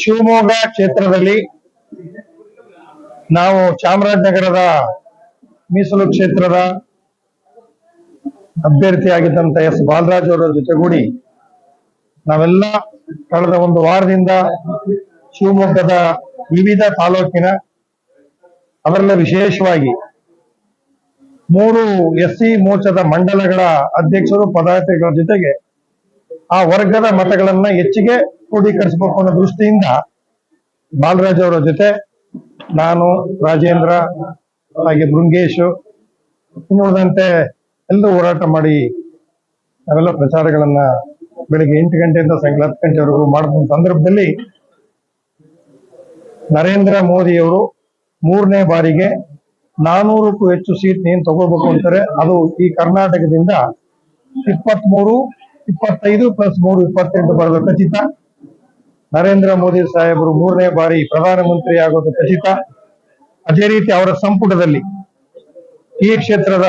ಶಿವಮೊಗ್ಗ ಕ್ಷೇತ್ರದಲ್ಲಿ ನಾವು ಚಾಮರಾಜನಗರದ ಮೀಸಲು ಕ್ಷೇತ್ರದ ಅಭ್ಯರ್ಥಿಯಾಗಿದ್ದಂತ ಎಸ್ ಬಾಲರಾಜ್ ಅವರ ಜೊತೆಗೂಡಿ ನಾವೆಲ್ಲ ಕಳೆದ ಒಂದು ವಾರದಿಂದ ಶಿವಮೊಗ್ಗದ ವಿವಿಧ ತಾಲೂಕಿನ ಅದರಲ್ಲ ವಿಶೇಷವಾಗಿ ಮೂರು ಎಸ್ ಸಿ ಮೋರ್ಚಾದ ಮಂಡಲಗಳ ಅಧ್ಯಕ್ಷರು, ಪದಾಧಿಕಾರಿಗಳ ಜೊತೆಗೆ ಆ ವರ್ಗದ ಮತಗಳನ್ನ ಹೆಚ್ಚಿಗೆ ಕ್ರೋಢೀಕರಿಸಬೇಕು ಅನ್ನೋ ದೃಷ್ಟಿಯಿಂದ ಬಾಲರಾಜ್ ಅವರ ಜೊತೆ ನಾನು, ರಾಜೇಂದ್ರ, ಹಾಗೆ ಬೃಂಗೇಶ್ ಇನ್ನುಳಿದಂತೆ ಎಲ್ಲರೂ ಹೋರಾಟ ಮಾಡಿ ನಾವೆಲ್ಲ ಪ್ರಚಾರಗಳನ್ನ ಬೆಳಿಗ್ಗೆ ಎಂಟು ಗಂಟೆಯಿಂದ ಸಾಯಂಕಾಲ ಹತ್ತು ಗಂಟೆವರೆಗೂ ಮಾಡಿದ ಸಂದರ್ಭದಲ್ಲಿ ನರೇಂದ್ರ ಮೋದಿ ಅವರು ಮೂರನೇ ಬಾರಿಗೆ ನಾನೂರಕ್ಕೂ ಹೆಚ್ಚು ಸೀಟ್ ಏನ್ ತಗೋಬೇಕು ಅಂತಾರೆ. ಅದು ಈ ಕರ್ನಾಟಕದಿಂದ ಇಪ್ಪತ್ಮೂರು, ಇಪ್ಪತ್ತೈದು ಪ್ಲಸ್ ಮೂರು, ಇಪ್ಪತ್ತೆಂಟು ಬರೋದು ಖಚಿತ ನರೇಂದ್ರ ಮೋದಿ ಸಾಹೇಬರು ಮೂರನೇ ಬಾರಿ ಪ್ರಧಾನಮಂತ್ರಿ ಆಗೋದು ಖಚಿತ. ಅದೇ ರೀತಿ ಅವರ ಸಂಪುಟದಲ್ಲಿ ಈ ಕ್ಷೇತ್ರದ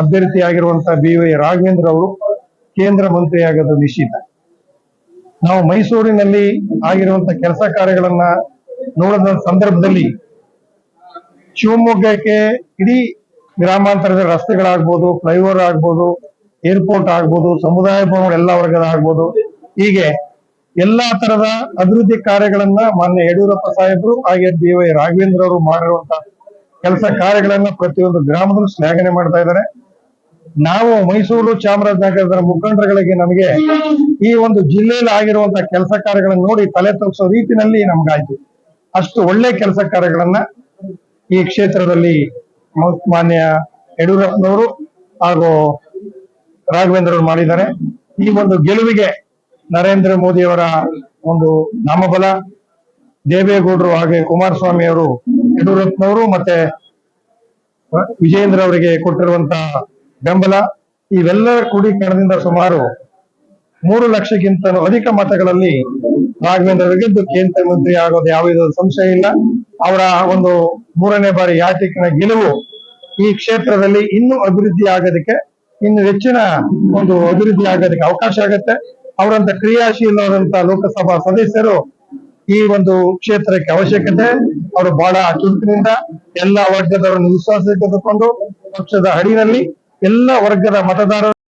ಅಭ್ಯರ್ಥಿಯಾಗಿರುವಂತಹ ಬಿ ವೈ ರಾಘವೇಂದ್ರ ಅವರು ಕೇಂದ್ರ ಮಂತ್ರಿಯಾಗೋದು ನಿಶ್ಚಿತ. ನಾವು ಮೈಸೂರಿನಲ್ಲಿ ಆಗಿರುವಂತಹ ಕೆಲಸ ಕಾರ್ಯಗಳನ್ನ ನೋಡಿದ ಸಂದರ್ಭದಲ್ಲಿ ಶಿವಮೊಗ್ಗಕ್ಕೆ ಇಡೀ ಗ್ರಾಮಾಂತರದ ರಸ್ತೆಗಳಾಗ್ಬೋದು, ಫ್ಲೈಓವರ್ ಆಗ್ಬೋದು, ಏರ್ಪೋರ್ಟ್ ಆಗ್ಬೋದು, ಸಮುದಾಯ ಭವನ ಎಲ್ಲ ವರ್ಗದ ಆಗ್ಬೋದು. ಹೀಗೆ ಎಲ್ಲಾ ತರದ ಅಭಿವೃದ್ಧಿ ಕಾರ್ಯಗಳನ್ನ ಮಾನ್ಯ ಯಡಿಯೂರಪ್ಪ ಸಾಹೇಬರು ಹಾಗೆ ಬಿ ವೈ ರಾಘವೇಂದ್ರ ಅವರು ಮಾಡಿರುವಂತ ಕೆಲಸ ಕಾರ್ಯಗಳನ್ನ ಪ್ರತಿಯೊಂದು ಗ್ರಾಮದಲ್ಲೂ ಶ್ಲಾಘನೆ ಮಾಡ್ತಾ ಇದ್ದಾರೆ. ನಾವು ಮೈಸೂರು ಚಾಮರಾಜನಗರದ ಮುಖಂಡರುಗಳಿಗೆ ನಮಗೆ ಈ ಒಂದು ಜಿಲ್ಲೆಯಲ್ಲಿ ಆಗಿರುವಂತ ಕೆಲಸ ಕಾರ್ಯಗಳನ್ನು ನೋಡಿ ತಲೆ ತಪ್ಪಿಸೋ ರೀತಿನಲ್ಲಿ ನಮ್ಗಾಯ್ತು. ಅಷ್ಟು ಒಳ್ಳೆ ಕೆಲಸ ಕಾರ್ಯಗಳನ್ನ ಈ ಕ್ಷೇತ್ರದಲ್ಲಿ ಮಾನ್ಯ ಯಡಿಯೂರಪ್ಪನವರು ಹಾಗೂ ರಾಘವೇಂದ್ರ ಅವರು ಮಾಡಿದ್ದಾರೆ. ಈ ಒಂದು ಗೆಲುವಿಗೆ ನರೇಂದ್ರ ಮೋದಿ ಅವರ ಒಂದು ನಾಮಬಲ, ದೇವೇಗೌಡರು ಹಾಗೆ ಕುಮಾರಸ್ವಾಮಿ ಅವರು ಯಡಿಯೂರಪ್ಪನವರು ಮತ್ತೆ ವಿಜಯೇಂದ್ರ ಅವರಿಗೆ ಕೊಟ್ಟಿರುವಂತಹ ಬೆಂಬಲ ಇವೆಲ್ಲರ ಕ್ರೋಢೀಕರಣದಿಂದ ಸುಮಾರು ಮೂರು ಲಕ್ಷಕ್ಕಿಂತ ಅಧಿಕ ಮತಗಳಲ್ಲಿ ರಾಘವೇಂದ್ರ ಅವರಿಗೆ ಕೇಂದ್ರ ಮಂತ್ರಿ ಆಗೋದು ಯಾವ ಸಂಶಯ ಇಲ್ಲ. ಅವರ ಒಂದು ಮೂರನೇ ಬಾರಿ ಯಾತ್ರಿಕನ ಗೆಲುವು ಈ ಕ್ಷೇತ್ರದಲ್ಲಿ ಇನ್ನೂ ಅಭಿವೃದ್ಧಿ ಆಗೋದಕ್ಕೆ, ಇನ್ನು ಹೆಚ್ಚಿನ ಒಂದು ಅಭಿವೃದ್ಧಿ ಆಗೋದಕ್ಕೆ ಅವಕಾಶ ಆಗುತ್ತೆ. ಅವರಂತ ಕ್ರಿಯಾಶೀಲವಾದಂತ ಲೋಕಸಭಾ ಸದಸ್ಯರು ಈ ಒಂದು ಕ್ಷೇತ್ರಕ್ಕೆ ಅವಶ್ಯಕತೆ. ಅವರು ಬಹಳ ಚುರುಕಿನಿಂದ ಎಲ್ಲ ವರ್ಗದವರನ್ನು ವಿಶ್ವಾಸಕ್ಕೆ ತೆಗೆದುಕೊಂಡು ಪಕ್ಷದ ಹಡಿನಲ್ಲಿ ಎಲ್ಲ ವರ್ಗದ ಮತದಾರರು